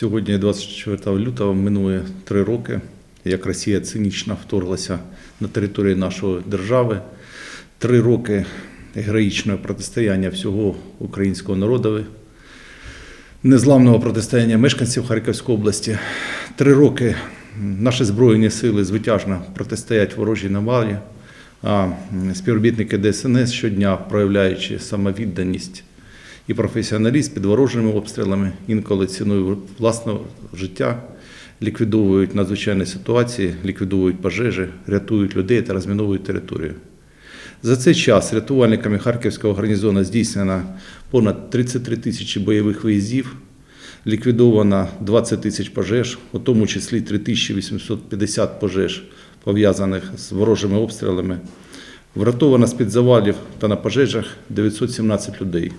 Сьогодні, 24 лютого, минує три роки, як Росія цинічно вторглася на територію нашої держави. Три роки героїчного протистояння всього українського народу, незламного протистояння мешканців Харківської області. Три роки наші збройні сили звитяжно протистоять ворожій навалі, а співробітники ДСНС щодня, проявляючи самовідданість і професіоналізм під ворожими обстрілами, інколи ціною власного життя, ліквідовують надзвичайні ситуації, ліквідовують пожежі, рятують людей та розміновують територію. За цей час рятувальниками Харківського гарнізону здійснено понад 33 тисячі бойових виїздів, ліквідовано 20 тисяч пожеж, у тому числі 3850 пожеж, пов'язаних з ворожими обстрілами. Врятовано з-під завалів та на пожежах 917 людей.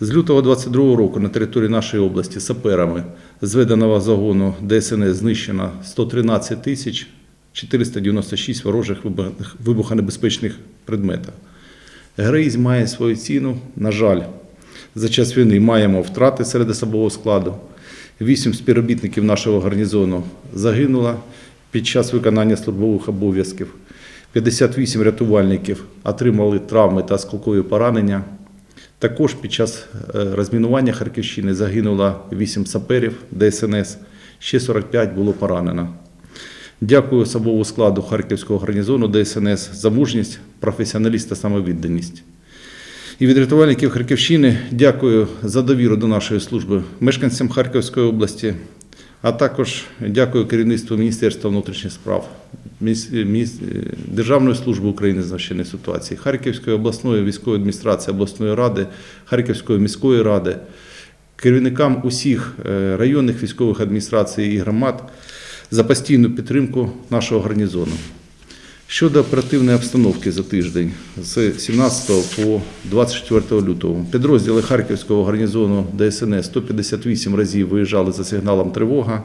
З лютого 22 року на території нашої області саперами зведеного загону ДСНС знищено 113 тисяч 496 ворожих вибухонебезпечних предметів. Героїзм має свою ціну. На жаль, за час війни маємо втрати серед особового складу. Вісім співробітників нашого гарнізону загинуло під час виконання службових обов'язків. 58 рятувальників отримали травми та осколкові поранення. Також під час е, розмінування Харківщини загинуло 8 саперів ДСНС, ще 45 було поранено. Дякую особовому складу Харківського гарнізону ДСНС за мужність, професіоналіст та самовідданість. І від рятувальників Харківщини дякую за довіру до нашої служби мешканцям Харківської області, а також дякую керівництву Міністерства внутрішніх справ, Державної служби України з надзвичайної ситуації, Харківської обласної військової адміністрації обласної ради, Харківської міської ради, керівникам усіх е, районних військових адміністрацій і громад за постійну підтримку нашого гарнізону. Щодо оперативної обстановки за тиждень з 17 по 24 лютого підрозділи Харківського гарнізону ДСНС 158 разів виїжджали за сигналом тривога.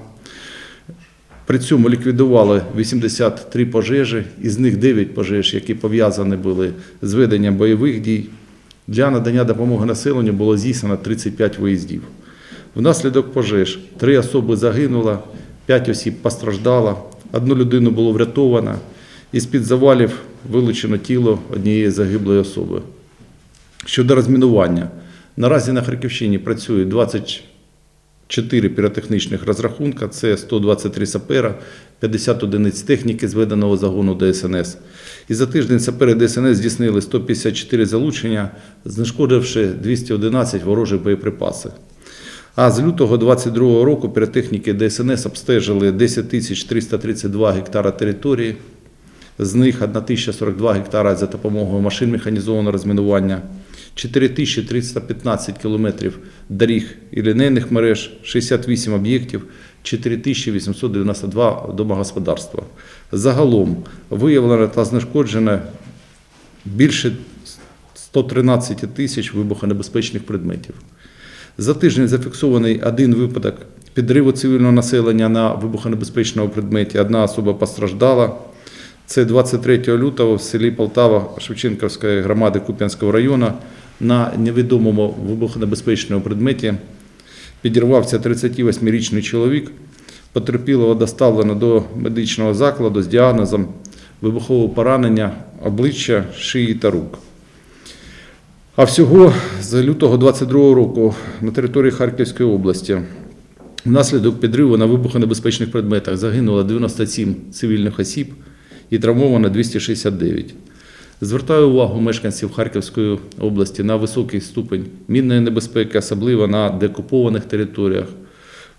При цьому ліквідували 83 пожежі, із них 9 пожеж, які пов'язані були з веденням бойових дій. Для надання допомоги населенню було здійснено 35 виїздів. Внаслідок пожеж три особи загинуло, 5 осіб постраждало, одну людину було врятовано, із під завалів вилучено тіло однієї загиблої особи. Щодо розмінування, наразі на Харківщині працює 20 Чотири піротехнічних розрахунка це 123 сапера, 50 одиниць техніки зведеного загону ДСНС. І за тиждень сапери ДСНС здійснили 154 залучення, знешкодивши 211 ворожих боєприпасів. А з лютого 2022 року піротехніки ДСНС обстежили 10 тисяч 332 гектара території, з них 1042 гектара за допомогою машин механізованого розмінування. 4315 кілометрів доріг і лінейних мереж, 68 об'єктів, 4892 домогосподарства. Загалом виявлено та знешкоджено більше 113 тисяч вибухонебезпечних предметів. За тиждень зафіксований один випадок підриву цивільного населення на вибухонебезпечному предметі. Одна особа постраждала. Це 23 лютого в селі Полтава Шевченківської громади Куп'янського району на невідомому вибухонебезпечному предметі підірвався 38-річний чоловік. Потерпілого доставлено до медичного закладу з діагнозом вибухового поранення обличчя, шиї та рук. А всього з лютого 22 року на території Харківської області внаслідок підриву на вибухонебезпечних предметах загинуло 97 цивільних осіб і травмовано 269. Звертаю увагу мешканців Харківської області на високий ступень мінної небезпеки, особливо на деокупованих територіях.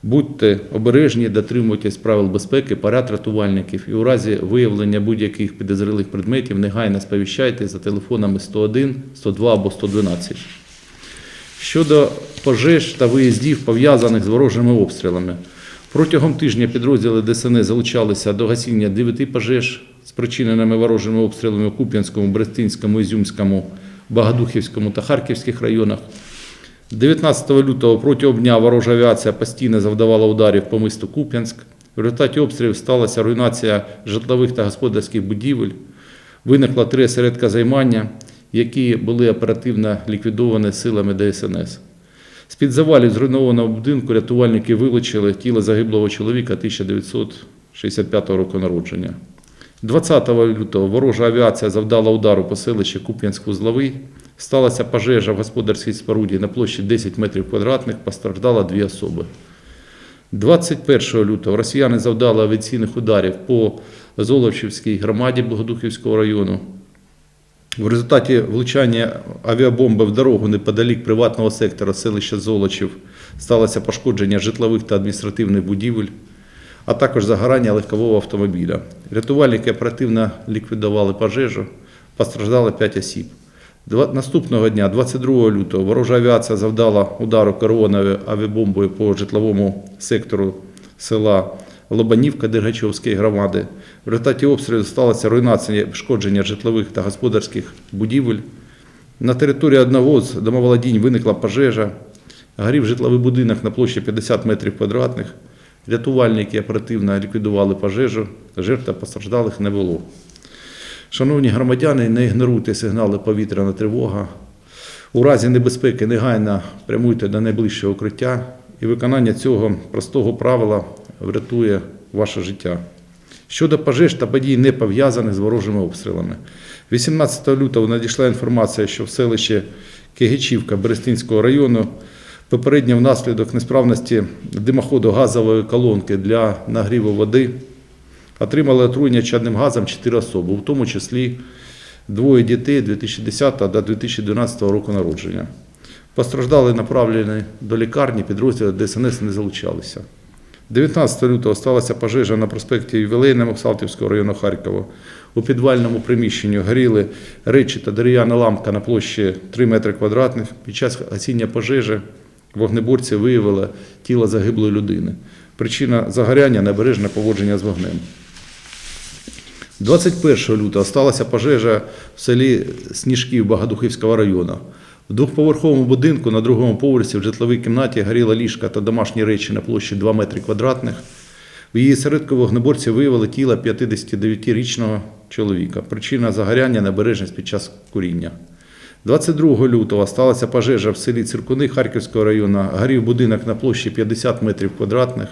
Будьте обережні, дотримуйтесь правил безпеки, поряд рятувальників і у разі виявлення будь-яких підозрілих предметів негайно сповіщайте за телефонами 101, 102 або 112. Щодо пожеж та виїздів, пов'язаних з ворожими обстрілами, протягом тижня підрозділи ДСНС залучалися до гасіння 9 пожеж, спричиненими ворожими обстрілами у Куп'янському, Брестинському, Ізюмському, Богодухівському та Харківських районах. 19 лютого протягом дня ворожа авіація постійно завдавала ударів по місту Куп'янськ. В результаті обстрілів сталася руйнація житлових та господарських будівель. Виникло три осередка займання, які були оперативно ліквідовані силами ДСНС. З-під завалів зруйнованого будинку рятувальники вилучили тіло загиблого чоловіка 1965 року народження. 20 лютого ворожа авіація завдала удару по селищі Куп'янськ-Вузловий. Сталася пожежа в господарській споруді на площі 10 метрів квадратних, постраждало дві особи. 21 лютого росіяни завдали авіаційних ударів по Золочівській громаді Богодухівського району. В результаті влучання авіабомби в дорогу неподалік приватного сектора селища Золочів сталося пошкодження житлових та адміністративних будівель, а також загорання легкового автомобіля. Рятувальники оперативно ліквідували пожежу, постраждало 5 осіб. Наступного дня, 22 лютого, ворожа авіація завдала удару керованою авіабомбою по житловому сектору села Лобанівка Дергачовської громади. В результаті обстрілу сталося руйнація пошкодження житлових та господарських будівель. На території одного з домоволодінь виникла пожежа. Горів житловий будинок на площі 50 метрів квадратних. Рятувальники оперативно ліквідували пожежу. Жертв та постраждалих не було. Шановні громадяни, не ігноруйте сигнали повітряна тривога. У разі небезпеки негайно прямуйте до найближчого укриття, і виконання цього простого правила врятує ваше життя. Щодо пожеж та подій, не пов'язаних з ворожими обстрілами. 18 лютого надійшла інформація, що в селищі Кигичівка Берестинського району попередньо внаслідок несправності димоходу газової колонки для нагріву води отримали отруєння чадним газом 4 особи, у тому числі двоє дітей 2010 та 2012 року народження. Постраждали направлені до лікарні, підрозділи ДСНС не залучалися. 19 лютого сталася пожежа на проспекті Ювілейному Салтівського району Харкова. У підвальному приміщенні горіли речі та дерев'яна ламка на площі 3 метри квадратних. Під час гасіння пожежі вогнеборці виявили тіло загиблої людини. Причина загоряння небережне поводження з вогнем. 21 лютого сталася пожежа в селі Сніжків Богодухівського району. В двохповерховому будинку на другому поверсі в житловій кімнаті горіла ліжка та домашні речі на площі 2 метри квадратних. В її середку вогнеборці виявили тіло 59-річного чоловіка. Причина загоряння небережність під час куріння. 22 лютого сталася пожежа в селі Циркуни Харківського району. Горів будинок на площі 50 метрів квадратних.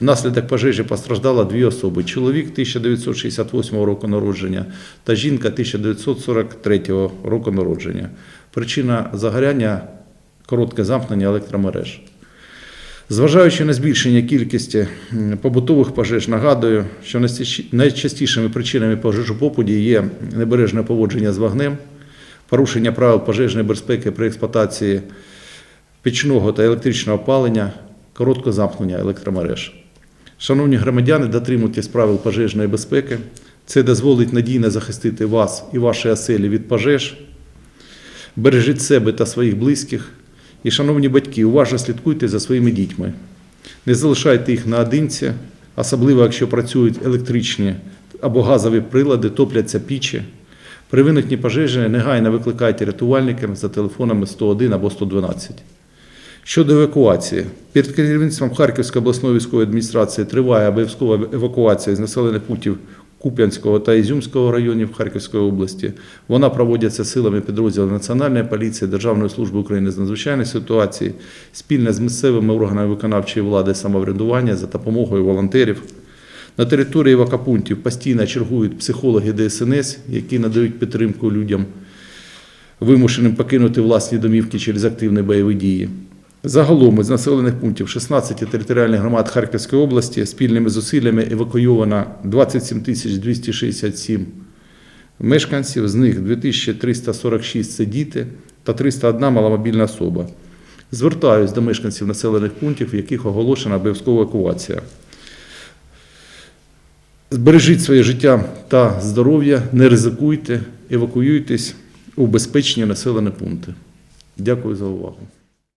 Внаслідок пожежі постраждало дві особи: чоловік 1968 року народження та жінка 1943 року народження. Причина загоряння коротке замкнення електромереж. Зважаючи на збільшення кількості побутових пожеж, нагадую, що найчастішими причинами пожежопопаді є небережне поводження з вогнем, порушення правил пожежної безпеки при експлуатації пічного та електричного опалення, коротке замкнення електромереж. Шановні громадяни, дотримуйтесь правил пожежної безпеки. Це дозволить надійно захистити вас і ваші оселі від пожеж. Бережіть себе та своїх близьких. І, шановні батьки, уважно слідкуйте за своїми дітьми. Не залишайте їх наодинці, особливо якщо працюють електричні або газові прилади, топляться пічі. При виникненні пожежі негайно викликайте рятувальників за телефонами 101 або 112. Щодо евакуації, перед керівництвом Харківської обласної військової адміністрації триває обов'язкова евакуація з населених пунктів Куп'янського та Ізюмського районів Харківської області. Вона проводиться силами підрозділів Національної поліції, Державної служби України з надзвичайних ситуацій, спільно з місцевими органами виконавчої влади самоврядування за допомогою волонтерів. На території евакопунктів постійно чергують психологи ДСНС, які надають підтримку людям, вимушеним покинути власні домівки через активні бойові дії. Загалом із населених пунктів 16 територіальних громад Харківської області спільними зусиллями евакуйовано 27 тисяч 267 мешканців, з них 2346 – це діти та 301 маломобільна особа. Звертаюсь до мешканців населених пунктів, в яких оголошена обов'язкова евакуація. Збережіть своє життя та здоров'я, не ризикуйте, евакуюйтесь у безпечні населені пункти. Дякую за увагу.